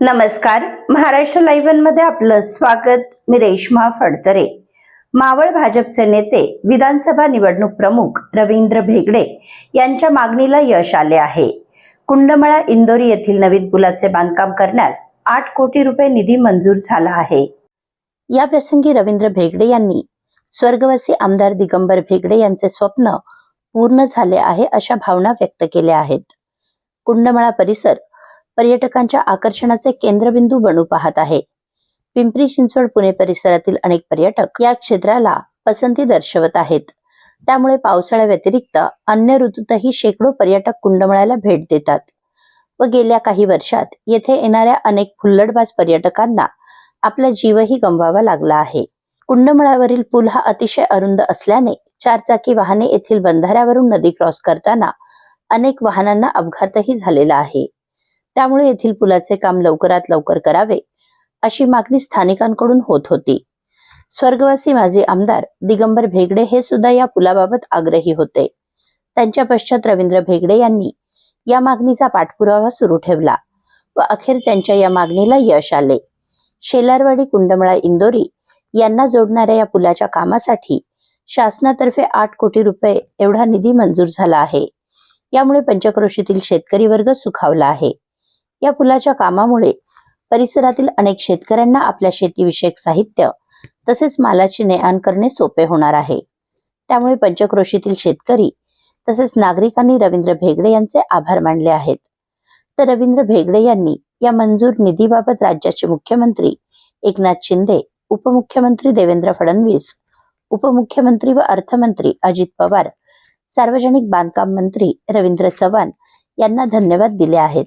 नमस्कार. महाराष्ट्र लाईव्हमध्ये आपलं स्वागत. मी रेश्मा फडतरे. मावळ भाजपचे नेते विधानसभा निवडणूक प्रमुख रवींद्र भेगडे यांच्या मागणीला यश आले आहे. कुंडमळा इंदोरी येथील नवीन पुलाचे बांधकाम करण्यास आठ कोटी रुपये निधी मंजूर झाला आहे. या प्रसंगी रवींद्र भेगडे यांनी स्वर्गवासी आमदार दिगंबर भेगडे यांचे स्वप्न पूर्ण झाले आहे अशा भावना व्यक्त केल्या आहेत. कुंडमळा परिसर पर्यटकांच्या आकर्षणाचे केंद्रबिंदू बनू पाहत आहे. पिंपरी चिंचवड पुणे परिसरातील अनेक पर्यटक या क्षेत्राला पसंती दर्शवत आहेत. त्यामुळे पावसाळ्या व्यतिरिक्त अन्य ऋतूतही शेकडो पर्यटक कुंडमळ्याला भेट देतात व गेल्या काही वर्षात येथे येणाऱ्या अनेक फुल्लडबाज पर्यटकांना आपला जीवही गमवावा लागला आहे. कुंडमळावरील पूल हा अतिशय अरुंद असल्याने चारचाकी वाहने येथील बंधाऱ्यावरून नदी क्रॉस करताना अनेक वाहनांना अपघातही झालेला आहे. त्यामुळे येथील पुलाचे काम लवकरात लवकर करावे अशी मागणी स्थानिकांकडून होत होती. स्वर्गवासी माजी आमदार दिगंबर भेगडे हे सुद्धा या पुलाबाबत आग्रही होते. त्यांच्या पश्चात रवींद्र भेगडे यांनी या मागणीचा पाठपुरावा सुरू ठेवला व अखेर त्यांच्या या मागणीला यश आले. शेलारवाडी कुंडमळा इंदोरी यांना जोडणाऱ्या या पुलाच्या कामासाठी शासनातर्फे आठ कोटी रुपये एवढा निधी मंजूर झाला आहे. यामुळे पंचक्रोशीतील शेतकरी वर्ग सुखावला आहे. या पुलाच्या कामामुळे परिसरातील अनेक शेतकऱ्यांना आपल्या शेतीविषयक साहित्य तसेच मालाची ने आण करणे सोपे होणार आहे. त्यामुळे पंचक्रोशीतील शेतकरी तसेच नागरिकांनी रवींद्र भेगडे यांचे आभार मानले आहेत. तर रवींद्र भेगडे यांनी या मंजूर निधीबाबत राज्याचे मुख्यमंत्री एकनाथ शिंदे उपमुख्यमंत्री देवेंद्र फडणवीस उपमुख्यमंत्री व अर्थमंत्री अजित पवार सार्वजनिक बांधकाम मंत्री रवींद्र चव्हाण यांना धन्यवाद दिले आहेत.